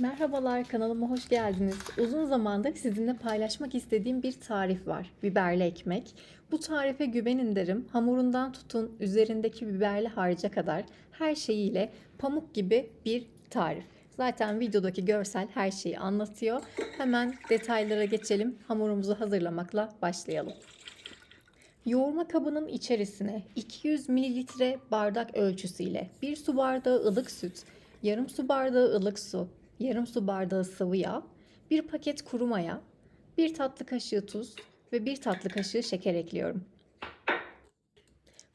Merhabalar kanalıma hoş geldiniz. Uzun zamandır sizinle paylaşmak istediğim bir tarif var. Biberli ekmek. Bu tarife güvenin derim. Hamurundan tutun üzerindeki biberli harca kadar her şeyiyle pamuk gibi bir tarif. Zaten videodaki görsel her şeyi anlatıyor. Hemen detaylara geçelim. Hamurumuzu hazırlamakla başlayalım. Yoğurma kabının içerisine 200 mililitre bardak ölçüsüyle 1 su bardağı ılık süt, yarım su bardağı ılık su, yarım su bardağı sıvı yağ, 1 paket kuru maya, 1 tatlı kaşığı tuz ve 1 tatlı kaşığı şeker ekliyorum.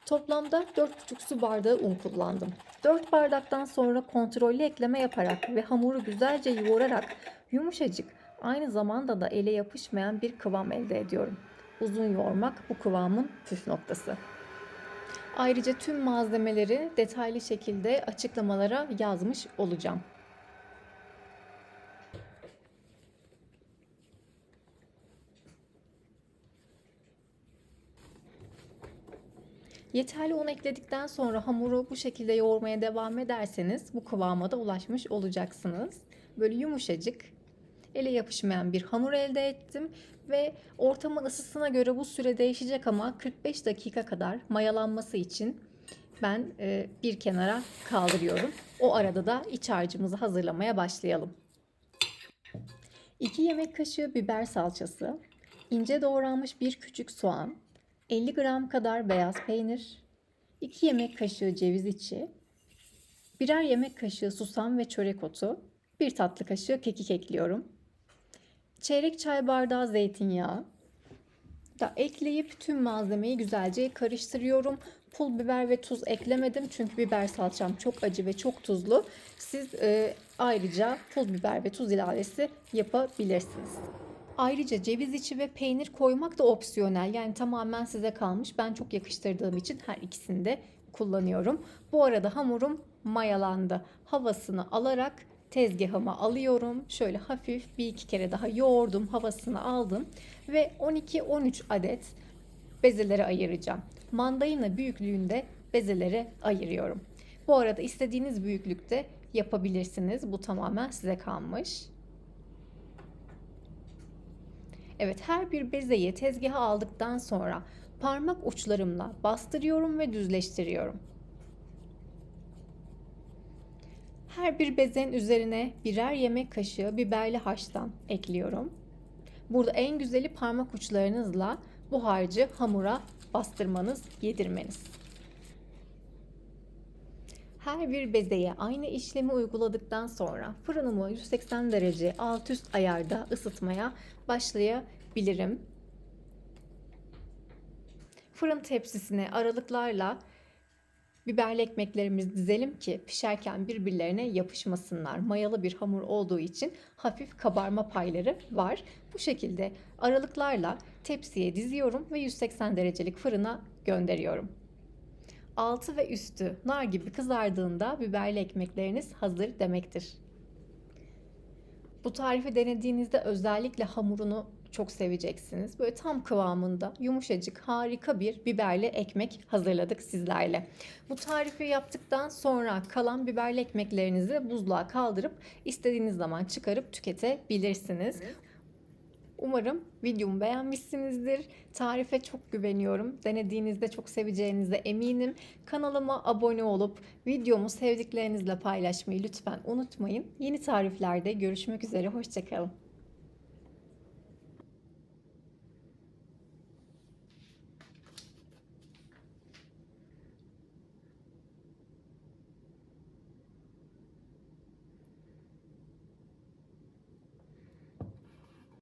Toplamda 4,5 su bardağı un kullandım. 4 bardaktan sonra kontrollü ekleme yaparak ve hamuru güzelce yoğurarak yumuşacık aynı zamanda da ele yapışmayan bir kıvam elde ediyorum. Uzun yoğurmak bu kıvamın püf noktası. Ayrıca tüm malzemeleri detaylı şekilde açıklamalara yazmış olacağım. Yeterli un ekledikten sonra hamuru bu şekilde yoğurmaya devam ederseniz bu kıvama da ulaşmış olacaksınız. Böyle yumuşacık, ele yapışmayan bir hamur elde ettim ve ortamın ısısına göre bu süre değişecek ama 45 dakika kadar mayalanması için ben e, bir kenara kaldırıyorum. O arada da iç harcımızı hazırlamaya başlayalım. 2 yemek kaşığı biber salçası, ince doğranmış bir küçük soğan, 50 gram kadar beyaz peynir, 2 yemek kaşığı ceviz içi, birer yemek kaşığı susam ve çörek otu, 1 tatlı kaşığı kekik ekliyorum. Çeyrek çay bardağı zeytinyağı da ekleyip tüm malzemeyi güzelce karıştırıyorum. Pul biber ve tuz eklemedim çünkü biber salçam çok acı ve çok tuzlu. Siz e, ayrıca pul biber ve tuz ilavesi yapabilirsiniz. Ayrıca ceviz içi ve peynir koymak da opsiyonel. Yani tamamen size kalmış. Ben çok yakıştırdığım için her ikisini de kullanıyorum. Bu arada hamurum mayalandı. Havasını alarak tezgahıma alıyorum. Şöyle hafif bir iki kere daha yoğurdum, havasını aldım ve 12-13 adet bezelere ayıracağım. Mandalina büyüklüğünde bezelere ayırıyorum. Bu arada istediğiniz büyüklükte yapabilirsiniz. Bu tamamen size kalmış. Evet her bir bezeyi tezgaha aldıktan sonra parmak uçlarımla bastırıyorum ve düzleştiriyorum. Her bir bezenin üzerine birer yemek kaşığı biberli haştan ekliyorum. Burada en güzeli parmak uçlarınızla bu harcı hamura bastırmanız, yedirmeniz. Her bir bezeye aynı işlemi uyguladıktan sonra fırınımı 180 derece alt üst ayarda ısıtmaya başlayabilirim. Fırın tepsisine aralıklarla biberli ekmeklerimizi dizelim ki pişerken birbirlerine yapışmasınlar. Mayalı bir hamur olduğu için hafif kabarma payları var. Bu şekilde aralıklarla tepsiye diziyorum ve 180 derecelik fırına gönderiyorum. Altı ve üstü nar gibi kızardığında biberli ekmekleriniz hazır demektir. Bu tarifi denediğinizde özellikle hamurunu çok seveceksiniz. Böyle tam kıvamında yumuşacık harika bir biberli ekmek hazırladık sizlerle. Bu tarifi yaptıktan sonra kalan biberli ekmeklerinizi buzluğa kaldırıp istediğiniz zaman çıkarıp tüketebilirsiniz. Umarım videomu beğenmişsinizdir. Tarife çok güveniyorum. Denediğinizde çok seveceğinize eminim. Kanalıma abone olup videomu sevdiklerinizle paylaşmayı lütfen unutmayın. Yeni tariflerde görüşmek üzere. Hoşçakalın.